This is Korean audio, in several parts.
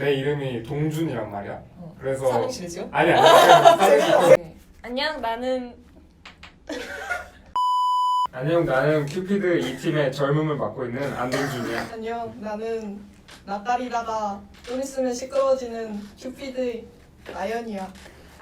내 이름이 동준이란 말이야. 어. 그래서 삼행시를 지금? 아니 아니 그냥 사실- 안녕 나는 안녕 나는 큐피드 이 팀의 젊음을 맡고 있는 안동준이야. 안녕, 나는 낯가리다가 돈 있으면 시끄러워지는 큐피드 나연이야.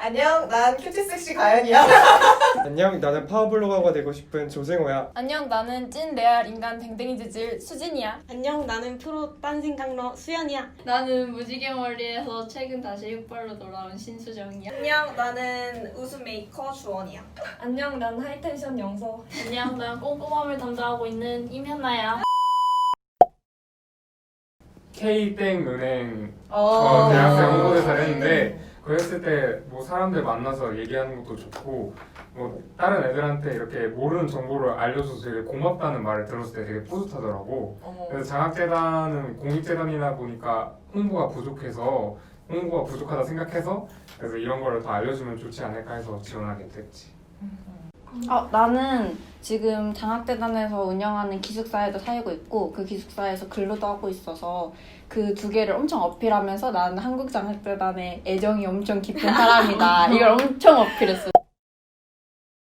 안녕, 난 큐티 섹시 가연이야. 안녕, 나는 파워블로거가 되고 싶은 조생호야. 안녕 나는 찐 레알 인간 댕댕이 지질 수진이야. 안녕 나는 프로 딴생각러 수연이야 나는 무지개 머리에서 최근 다시 흑발로 돌아온 신수정이야. 안녕 나는 웃음 메이커 주원이야 안녕 난 하이텐션 영서. 안녕, 난 꼼꼼함을 담당하고 있는 임현나야. K땡 은행 어. 어, 대학생 홍보대사를 했는데 그 했을 때 뭐 사람들 만나서 얘기하는 것도 좋고 뭐 다른 애들한테 이렇게 모르는 정보를 알려줘서 되게 고맙다는 말을 들었을 때 되게 뿌듯하더라고. 어머. 그래서 장학재단은 공익재단이다 보니까 홍보가 부족해서 홍보가 부족하다 생각해서 그래서 이런 거를 더 알려주면 좋지 않을까 해서 지원하게 됐지. 어, 나는 지금 장학재단에서 운영하는 기숙사에도 살고 있고 그 기숙사에서 근로도 하고 있어서 그 두 개를 엄청 어필하면서 나는 한국 장학재단에 애정이 엄청 깊은 사람이다 이걸 엄청 어필했어.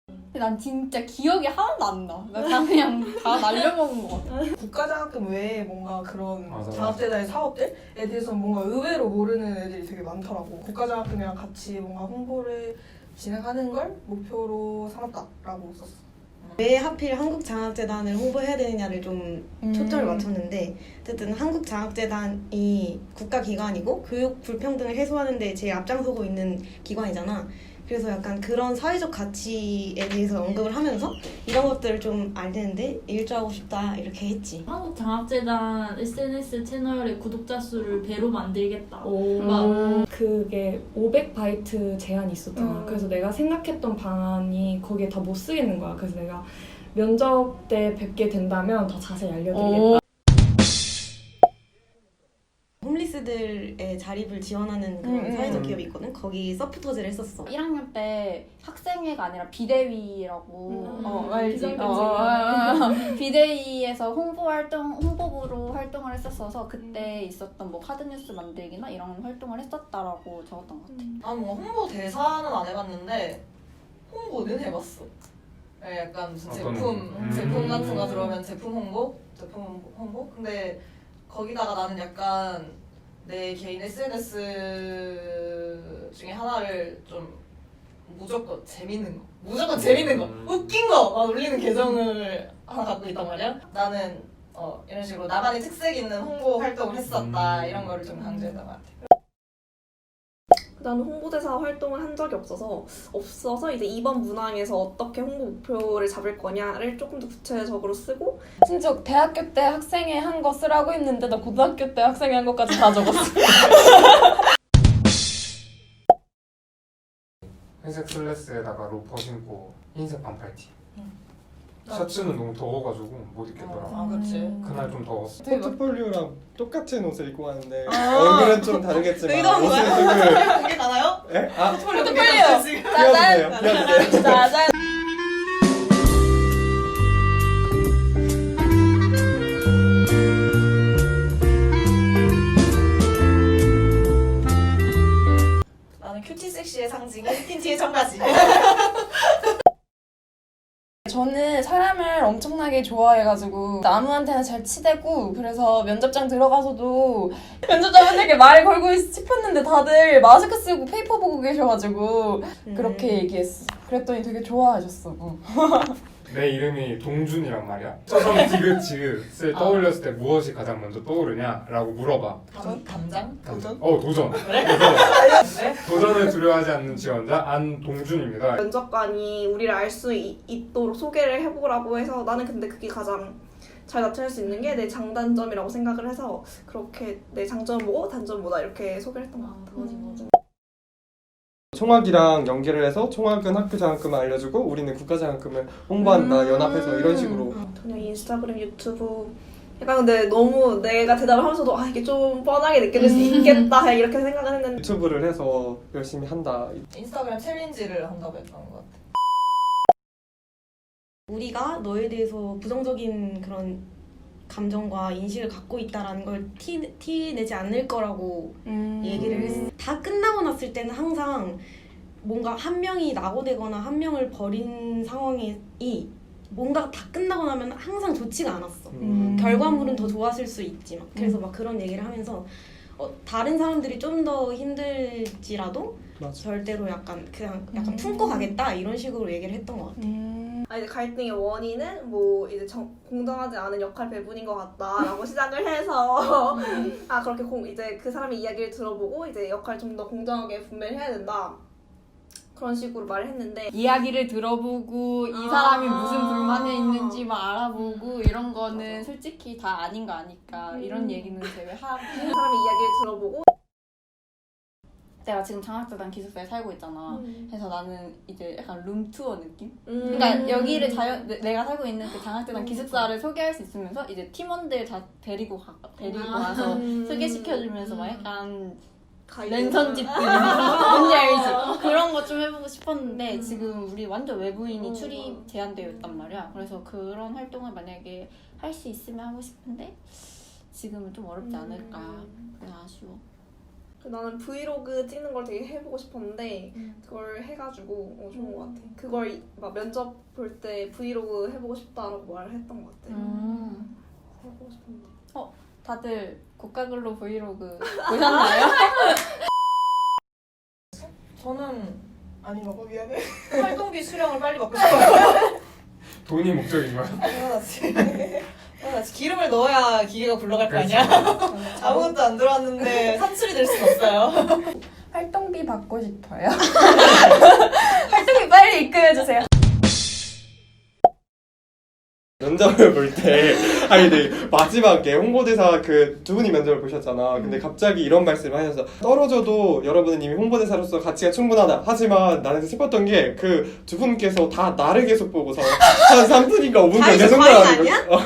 근데 난 진짜 기억이 하나도 안 나. 나 다 그냥 다 날려먹은 것 같아. 국가장학금 외에 뭔가 그런 맞아, 장학재단의 사업들에 대해서 뭔가 의외로 모르는 애들이 되게 많더라고. 국가장학금이랑 같이 뭔가 홍보를 진행하는 걸 목표로 삼았다라고 썼어. 왜 하필 한국장학재단을 홍보해야 되느냐를 좀 초점을 맞췄는데 어쨌든 한국장학재단이 국가기관이고 교육 불평등을 해소하는 데 제일 앞장서고 있는 기관이잖아 그래서 약간 그런 사회적 가치에 대해서 언급을 하면서 이런 것들을 좀 알리는데 일조하고 싶다 이렇게 했지 한국 장학재단 SNS 채널의 구독자 수를 배로 만들겠다. 막 그게 500바이트 제한이 있었잖아. 음. 그래서 내가 생각했던 방안이 거기에 다 못 쓰겠는 거야. 그래서 내가 면접 때 뵙게 된다면 더 자세히 알려드리겠다. 홈리스들의 자립을 지원하는 그런 음, 음. 사회적 기업이 있거든 거기 서포터즈를 했었어 1학년 때 학생회가 아니라 비대위라고 음, 어 알지 비정규직. 어, 어, 어. 비대위에서 홍보 활동 홍보부로 활동을 했었어서 그때 있었던 뭐 카드 뉴스 만들기나 이런 활동을 했었다라고 적었던 것 같아. 뭔가 홍보 대사는 안 해봤는데 홍보는 해봤어. 네, 약간 무슨 어떤 제품 음. 제품 같은 거 들어오면 제품 홍보, 제품 홍보, 홍보. 근데 거기다가 나는 약간 내 개인 SNS 중에 하나를 좀 무조건 재밌는 거, 무조건 재밌는 거, 음. 웃긴 거만 올리는 계정을 하나 갖고 있단 말이야. 나는 어, 이런 식으로 나만의 특색 있는 홍보 활동을 했었다 음. 이런 거를 좀 강조했던 것 같아. 나는 홍보대사 활동을 한 적이 없어서 없어서 이제 이번 문항에서 어떻게 홍보 목표를 잡을 거냐를 조금 더 구체적으로 쓰고 진짜 대학교 때 학생회 한 거 쓰라고 했는데 나 고등학교 때 학생회 한 것까지 다 적었어. 회색 슬래스에다가 로퍼 신고 흰색 반팔티. 응. 셔츠는 너무 더워가지고 못 입겠더라고. 아, 그렇지. 그날 좀 더웠어. 포트폴리오랑 똑같은 옷을 입고 왔는데 아. 얼굴은 좀 다르겠지만 의도한 옷을 거야? 공개 가나요? 에? 아, 포트폴리오? 지금? 띄워주세요. 짜잔. 나는 큐티 섹시의 상징인 흰티의 청바지. 저는 사람을 엄청나게 좋아해가지고 나무한테는 잘 치대고 그래서 면접장 들어가서도 면접장한테 말 걸고 있- 싶었는데 다들 마스크 쓰고 페이퍼 보고 계셔가지고 그렇게 얘기했어. 그랬더니 되게 좋아하셨어. 어. 내 이름이 동준이란 말이야. 처음 디귿지읒을 떠올렸을 때 무엇이 가장 먼저 떠오르냐라고 물어봐. 감, 감장? 도전? 어 도전. 네? 도전을 두려워하지 않는 지원자 안동준입니다. 면접관이 우리를 알 수 있도록 소개를 해보라고 해서 나는 근데 그게 가장 잘 나타낼 수 있는 게 내 장단점이라고 생각을 해서 그렇게 내 장점 뭐고 단점 뭐다 이렇게 소개를 했던 것 같아. 총학이랑 연계를 해서 총학은 학교 장학금을 알려주고 우리는 국가 장학금을 홍보한다 연합해서 이런 식으로 그냥 인스타그램, 유튜브 약간 근데 너무 내가 대답을 하면서도 아 이게 좀 뻔하게 느껴질 수 있겠다 그냥 이렇게 생각을 했는데 유튜브를 해서 열심히 한다. 인스타그램 챌린지를 한다고 했던 것 같아. 우리가 너에 대해서 부정적인 그런 감정과 인식을 갖고 있다라는 걸 티, 티 내지 않을 거라고 음. 얘기를 했어. 다 끝나고 났을 때는 항상 뭔가 한 명이 낙오되거나 한 명을 버린 상황이 뭔가 다 끝나고 나면 항상 좋지가 않았어. 음. 결과물은 더 좋았을 수 있지만 그래서 막 그런 얘기를 하면서 어, 다른 사람들이 좀 더 힘들지라도 맞아. 절대로 약간 그냥 약간 음. 품고 가겠다 이런 식으로 얘기를 했던 것 같아. 음. 아, 이제 갈등의 원인은 뭐 이제 정, 공정하지 않은 역할 배분인 것 같다라고 시작을 해서 아 그렇게 공, 이제 그 사람의 이야기를 들어보고 이제 역할 좀 더 공정하게 분배를 해야 된다. 그런 식으로 말을 했는데 이야기를 들어보고 이 아. 사람이 무슨 불만이 있는지 막 알아보고 이런 거는 솔직히 다 아닌 거 아니까 음. 이런 얘기는 제외하고. 그 사람의 이야기를 들어보고 내가 지금 장학재단 기숙사에 살고 있잖아. 음. 그래서 나는 이제 약간 룸투어 느낌? 음. 그러니까 여기를 자연 내- 내가 살고 있는 그 장학재단 기숙사를 소개할 수 있으면서 이제 팀원들 다 데리고 가 데리고 아. 와서 음. 소개시켜주면서 막 약간 가이드. 랜선 집들 뭔지 알지? 그런 거 좀 해보고 싶었는데 지금 우리 완전 외부인이 어. 출입 제한되어 있단 말이야. 그래서 그런 활동을 만약에 할 수 있으면 하고 싶은데 지금은 좀 어렵지 않을까. 그래서 아쉬워. 그 나는 브이로그 찍는 걸 되게 해보고 싶었는데 그걸 해가지고 어, 좋은 것 같아. 그걸 이- 막 면접 볼 때 브이로그 해보고 싶다라고 말을 했던 것 같아. 음. 해보고 싶은데. 다들 고가글로 브이로그 보셨나요? 저는 아닌가 봐 미안해. 활동비 수령을 빨리 받고 싶어요. 돈이 목적인 거야. 당연하지. 당연하지. 기름을 넣어야 기계가 굴러갈 거. 아니야. 아무것도 안 들어왔는데 산출이 될 순 없어요. 활동비 받고 싶어요. 활동비 빨리 입금해주세요. 면접을 볼 때 아니 근데 마지막에 홍보대사 그 두 분이 면접을 보셨잖아 근데 갑자기 이런 말씀을 하셔서 떨어져도 여러분은 이미 홍보대사로서 가치가 충분하다 하지만 나는 슬펐던 게 그 두 분께서 다 나를 계속 보고서 한 3분인가 5분간 자기가 계속 과잉 나가는 아니야? 거 어.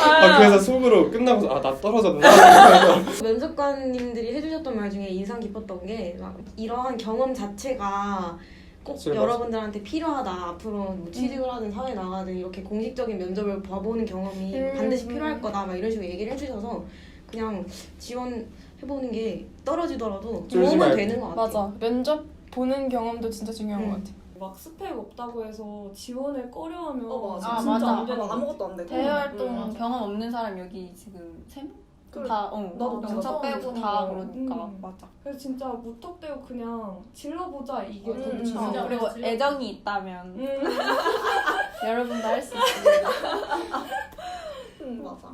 아, 그래서 속으로 끝나고서 아나 떨어졌나 면접관님들이 해주셨던 말 중에 인상 깊었던 게 막 이러한 경험 자체가 꼭 그치, 여러분들한테 필요하다. 앞으로 뭐 취직을 하든 사회 나가든 이렇게 공식적인 면접을 봐보는 경험이 음, 반드시 음. 필요할 거다. 막 이런 식으로 얘기를 해주셔서 그냥 지원해보는 게 떨어지더라도 쫄지 도움은. 되는 것 같아. 맞아. 면접 보는 경험도 진짜 중요한 음. 것 같아. 막 스펙 없다고 해서 지원을 꺼려하면 어, 맞아. 아, 진짜 맞아. 안 되는 거 아무것도 안 돼. 대외 활동 음. 경험 없는 사람 여기 지금 세 명? 그래. 다, 어, 나도 정석 처음 빼고. 다 그러니까. 음. 맞아. 그래서 진짜 무턱대고 그냥 질러보자 이게 음, 더 음, 진짜 거 그리고. 애정이 있다면 음. 여러분도 할 수 있습니다. 음, 맞아.